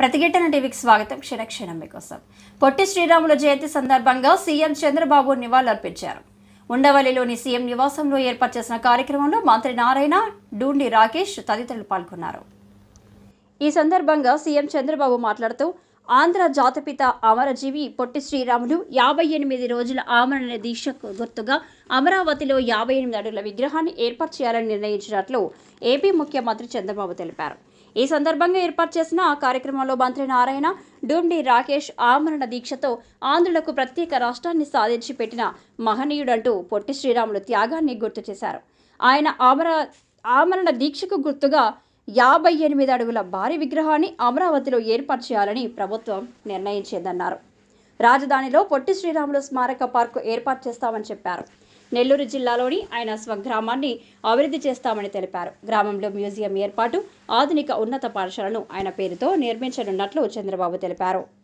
ప్రతిఘటన టీవీకి స్వాగతం. క్షణక్షణం మీకోసం. పొట్టి శ్రీరాముల జయంతి సందర్భంగా సీఎం చంద్రబాబు నివాళులర్పించారు. ఉండవల్లిలోని సీఎం నివాసంలో ఏర్పాటు చేసిన కార్యక్రమంలో మంత్రి నారాయణ డూండి రాకేష్ తదితరులు పాల్గొన్నారు. ఈ సందర్భంగా సీఎం చంద్రబాబు మాట్లాడుతూ ఆంధ్ర జాతిపిత అమరజీవి పొట్టి శ్రీరాములు యాభై ఎనిమిది రోజుల ఆమరణ దీక్షకు గుర్తుగా అమరావతిలో యాభై ఎనిమిది అడుగుల విగ్రహాన్ని ఏర్పాటు చేయాలని నిర్ణయించినట్లు ఏపీ ముఖ్యమంత్రి చంద్రబాబు తెలిపారు. ఈ సందర్భంగా ఏర్పాటు చేసిన ఆ కార్యక్రమంలో మంత్రి నారాయణ డూమ్డి రాకేష్ ఆమరణ దీక్షతో ఆంధ్రులకు ప్రత్యేక రాష్ట్రాన్ని సాధించి పెట్టిన మహనీయుడంటూ పొట్టి శ్రీరాములు త్యాగాన్ని గుర్తు చేశారు. ఆయన ఆమర ఆమరణ దీక్షకు గుర్తుగా యాభై ఎనిమిది అడుగుల భారీ విగ్రహాన్ని అమరావతిలో ఏర్పాటు చేయాలని ప్రభుత్వం నిర్ణయించిందన్నారు. రాజధానిలో పొట్టి శ్రీరాములు స్మారక పార్కు ఏర్పాటు చేస్తామని చెప్పారు. నెల్లూరు జిల్లాలోని ఆయన స్వగ్రామాన్ని అభివృద్ధి చేస్తామని తెలిపారు. గ్రామంలో మ్యూజియం ఏర్పాటు ఆధునిక ఉన్నత పాఠశాలను ఆయన పేరుతో నిర్మించనున్నట్లు చంద్రబాబు తెలిపారు.